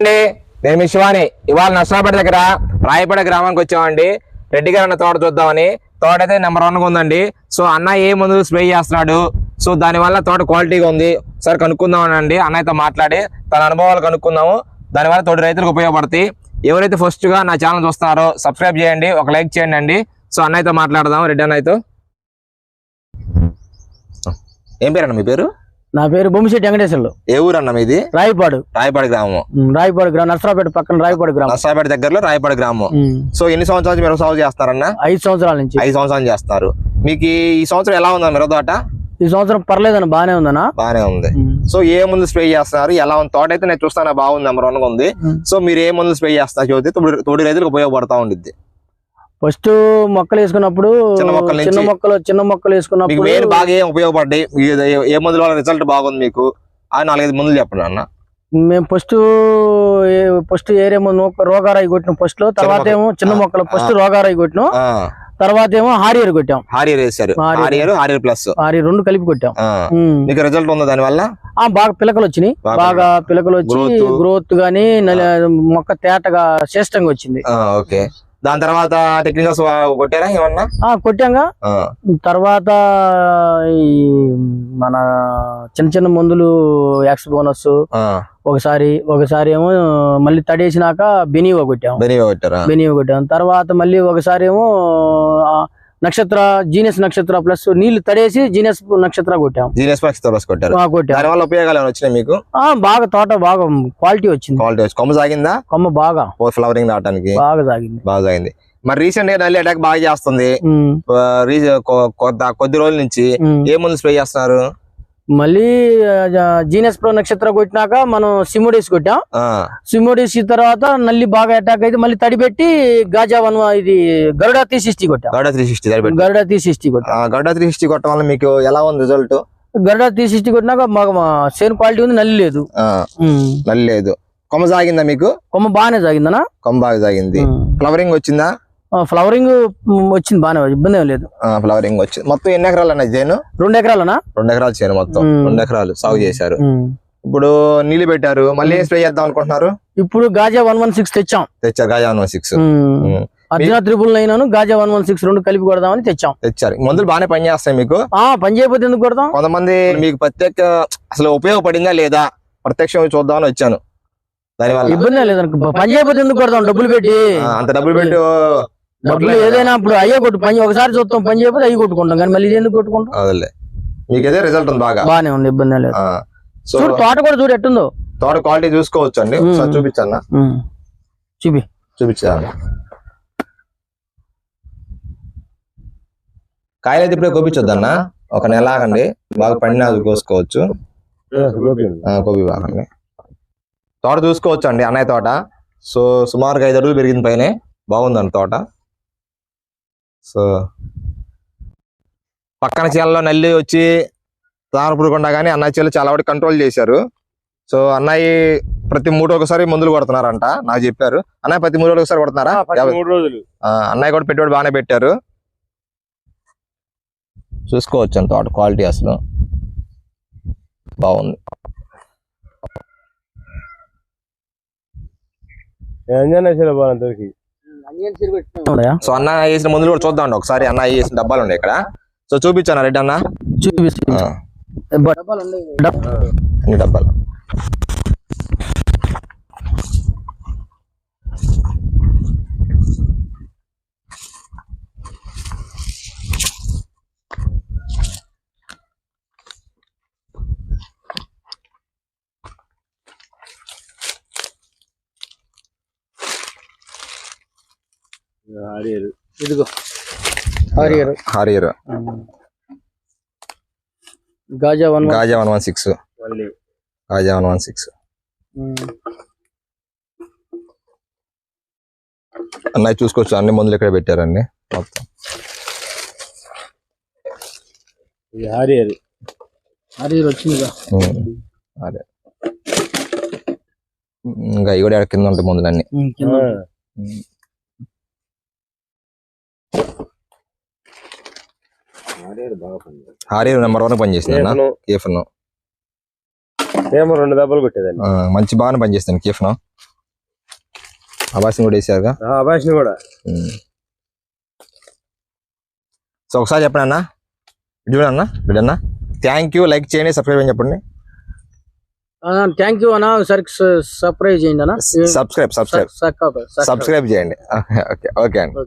అండి. నేను మీ శివాని. ఇవాళ నర్సరాపేట దగ్గర రాయపేట గ్రామానికి వచ్చామండి. రెడ్డి గారు అన్న తోట చూద్దామని. తోట అయితే నెంబర్ వన్గా ఉందండి. సో అన్న ఏ మందులు స్ప్రే చేస్తున్నాడు? సో దానివల్ల తోట క్వాలిటీగా ఉంది. సరే కనుక్కుందాం అండి. అన్నయ్యతో మాట్లాడి తన అనుభవాలు కనుక్కుందాము. దానివల్ల తోటి రైతులకు ఉపయోగపడతాయి. ఎవరైతే ఫస్ట్గా నా ఛానల్ చూస్తున్నారో సబ్స్క్రైబ్ చేయండి. ఒక లైక్ చేయండి అండి. సో అన్నయ్యతో మాట్లాడదాం రెడ్డి అన్నయ్యతో ఏం పేరు అన్న మీ పేరు? నా పేరు బొమ్మిశెట్టి వెంకటేశ్వర్లు. ఏ ఊరు అన్న మీది? రాయపాడు. రాయపాడు గ్రామం. రాయపాడు గ్రామం నర్సరాపేట పక్కన రాయపాడు గ్రామం. నర్సరాపేట దగ్గరలో రాయపాడు గ్రామం. సో ఎన్ని సంవత్సరాల మిరప సాగు చేస్తారన్న? ఐదు సంవత్సరాల నుంచి. ఐదు సంవత్సరాలు చేస్తారు. మీకు ఈ- సంవత్సరం ఎలా ఉందా మిరప తోట ఈ సంవత్సరం పర్లేదన్న బానే ఉందన్న. బాగానే ఉంది. సో ఏ మందులు స్ప్రే చేస్తున్నారు? ఎలా ఉంది? తోట అయితే నేను చూస్తాను బాగుంది నెంబర్ వన్గా ఉంది. సో మీరు ఏ మందులు స్ప్రే చేస్తారు చూస్తే తోడి తోడి రైతులకు ఉపయోగపడతా ఉండిద్ది. ఫస్ట్ మొక్కలు వేసుకున్నప్పుడు చిన్న మొక్కల చిన్న మొక్కలు వేసుకున్నప్పుడు బాగా ఏం ఉపయోగపడ్డాయి ఏ- మందుల వల్ల రిజల్ట్ బాగుంది మీకు? ఆ నాలుగైదు మందులు చెప్పండి అన్న. మేము ఫస్ట్ ఫస్ట్ ఏరేమో రోగారాయి కొట్టిన ఫస్ట్లో తర్వాత. ఏమో చిన్న మొక్కలు ఫస్ట్. రోగారాయి కొట్టినాం. తర్వాత ఏమో హారియర్ కొట్టాం. హారియర్ వేసారు హారియర్. Harrier plus. హారియర్ రెండు కలిపి కొట్టాం. మీకు రిజల్ట్ ఉందా దాని వల్ల? ఆ బాగా పిలకలు వచ్చినాయి. బాగా పిలకలు. వచ్చి. గ్రోత్ గానీ మొక్క తేటగా శ్రేష్టంగా వచ్చింది. ఓకే. దాని తర్వాత టెక్నికల్స్ కొట్టారా ఏమన్నా? కొట్టాంగా. తర్వాత ఈ మన చిన్న చిన్న మందులు యాక్స్ బోనస్ ఒకసారి ఒకసారి ఏమో మళ్ళీ తడేసినాక బెనీవో కొట్టాం బెనివా కొట్టారా? బెనీవో కొట్టాం తర్వాత మళ్ళీ ఒకసారి ఏమో నక్షత్ర జీనియస్ నక్షత్ర ప్లస్ నీళ్ళు తడేసి జీనియస్ నక్షత్ర కొట్టాం. జీనియస్ పక్షి తోరస్ కొట్టారు. కొట్టాం. వల్ల ఉపయోగాలు వచ్చినాయి మీకు? బాగా తోట బాగా క్వాలిటీ వచ్చింది. క్వాలిటీ కొమ్మ సాగిందా? కొమ్మ బాగా. ఫ్లవరింగ్ రావడానికి బాగా సాగింది. బాగా సాగింది. మరి రీసెంట్గా నల్లి అటాక్ బాగా చేస్తుంది. కొద్ది రోజుల నుంచి. ఏ మందులు స్ప్రే చేస్తున్నారు? మళ్ళీ జీనియస్ ప్రో నక్షత్ర కొట్టినాక మనం సిమోడేస్ కొట్టాం. సిమోడేసి తర్వాత నల్లి బాగా అటాక్ అయితే మళ్ళీ తడిపెట్టి గాజా వన్ ఇది గరుడా త్రీ సిక్స్టీ కొట్టాం. Garuda three sixty Garuda three sixty కొట్టాం. గరుడ త్రీ సిక్స్టీ కొట్టడం వల్ల మీకు ఎలా ఉంది రిజల్ట్ గరుడా త్రీ సిక్స్టీ కొట్టినాక మాకు సేమ్ క్వాలిటీ ఉంది నల్లి లేదు. నల్లి లేదు. కొమ్మ సాగిందా మీకు? కొమ్మ బాగానే సాగిందనా? కొమ్మ బాగా సాగింది. ఫ్లవరింగ్ వచ్చిందా? ఫ్లవరింగ్ వచ్చింది బాగానే ఇబ్బంది ఏం లేదు. ఫ్లవరింగ్ వచ్చింది. మొత్తం ఎన్ని ఎకరాలు అన్న చేను? రెండు ఎకరాలనా? రెండు ఎకరాలు చేను మొత్తం. రెండు ఎకరాలు సాగు చేశారు. ఇప్పుడు నీళ్ళు పెట్టారు. మళ్ళీ స్ప్రే చేద్దాం అనుకుంటున్నారు? ఇప్పుడు గాజా వన్ వన్ సిక్స్ తెచ్చాం. తెచ్చారు గజాన్ సిక్స్. ఉమ్. Arjuna triple nine Gaja one one six రెండు కలిపి కొడదామని తెచ్చాం. తెచ్చారు. మందులు బాగానే పనిచేస్తాయి మీకు? ఆ పని చేయకపోతే ఎందుకు కొడతాం? కొంతమంది మీకు ప్రత్యేక అసలు ఉపయోగపడిందా లేదా? ప్రత్యక్షం చూద్దామని వచ్చాను. దానివల్ల ఇబ్బంది లేదు. పని చేయకపోతే ఎందుకు కొడతాం? డబ్బులు పెట్టి. అంత డబ్బులు పెట్టి. డబ్బులు ఏదైనా ఇప్పుడు అయ్యే కొట్టు పని ఒకసారి చూస్తాం పని చేయకపోతే అయ్యి కొట్టుకుంటాం. కానీ మళ్ళీ ఎందుకు కొట్టుకుంటాం? అదేలే. మీకైతే రిజల్ట్ ఉంది బాగా. బానే ఉంది ఇబ్బంది లేదు. చూడు తోట కూడా చూడు ఎట్టుందో. తోట క్వాలిటీ చూసుకోవచ్చు అండి. ఒకసారి చూపించన్నా. చూపి. చూపించాను కాయలు అయితే ఇప్పుడే కోపించొద్దన్న? ఒక నెల ఆగండి బాగా పండినా అది కోసుకోవచ్చు. ఆ, కోపి బాగండి తోట చూసుకోవచ్చు అండి అన్నయ్య తోట. సో సుమారుగా ఐదు అడుగులు పెరిగింది పైనే. బాగుందండి తోట. సో పక్కన చీలలో నల్లి వచ్చి తారపుడుకుండా కానీ అన్నయ్య చీల చాలా వరకు కంట్రోల్ చేశారు. సో అన్నయ్య ప్రతి మూడు ఒకసారి మందులు కొడుతున్నారంట నాకు చెప్పారు. అన్నయ్య ప్రతి మూడు ఒకసారి కొడుతున్నారా? మూడు రోజులు. ఆ, అన్నయ్య కూడా పెట్టుబడి బాగానే పెట్టారు. చూసుకోవచ్చు అంత తోట క్వాలిటీ అసలు. బాగుంది. అంజనా బాగా దొరికి? సో అన్న వేసిన మందులు కూడా చూద్దాం ఒకసారి. అన్న వేసిన డబ్బాలు ఉన్నాయి ఇక్కడ. సో చూపించాను రెడ్డి అన్న. చూపి ఆ, డబ్బాలు అన్ని డబ్బాలు. ఆడియరు ఇదిగో. Harrier Harrier Gaja one Gaja one one six. మళ్ళీ. Gaja one one six. అన్నయ్య చూసుకోవచ్చు. అన్ని మందులు ఇక్కడ పెట్టారండి? మొత్తం. ఇది ఆడియరు హరియర్ వచ్చిందిగా. ఉమ్, అదే ఇంకా ఇవి కూడా కింద ఉంటాయి మందులన్నీ ఉమ్, కింద ఆడియరు బాగా పని హారియర్ నెంబర్ వన్ పనిచేసింది అన్న కేఫ్ను ఏమో రెండు దెబ్బలు కొట్టేదాన్ని మంచి బాగానే పనిచేస్తాను కేఫ్ను అబాసిని కూడా వేసారుగా అభాషణ కూడా. సో ఒకసారి చెప్పండి అన్న చూడన్న బిడ్డన్న థ్యాంక్ యూ లైక్ చేయండి సబ్స్క్రైబ్ అని చెప్పండి థ్యాంక్ యూ అన్న ఒకసారి సర్ప్రైజ్ చేయండి అన్న సబ్స్క్రైబ్ సబ్స్క్రైబ్ సబ్స్క్రైబ్ సబ్స్క్రైబ్ చేయండి ఓకే ఓకే అండి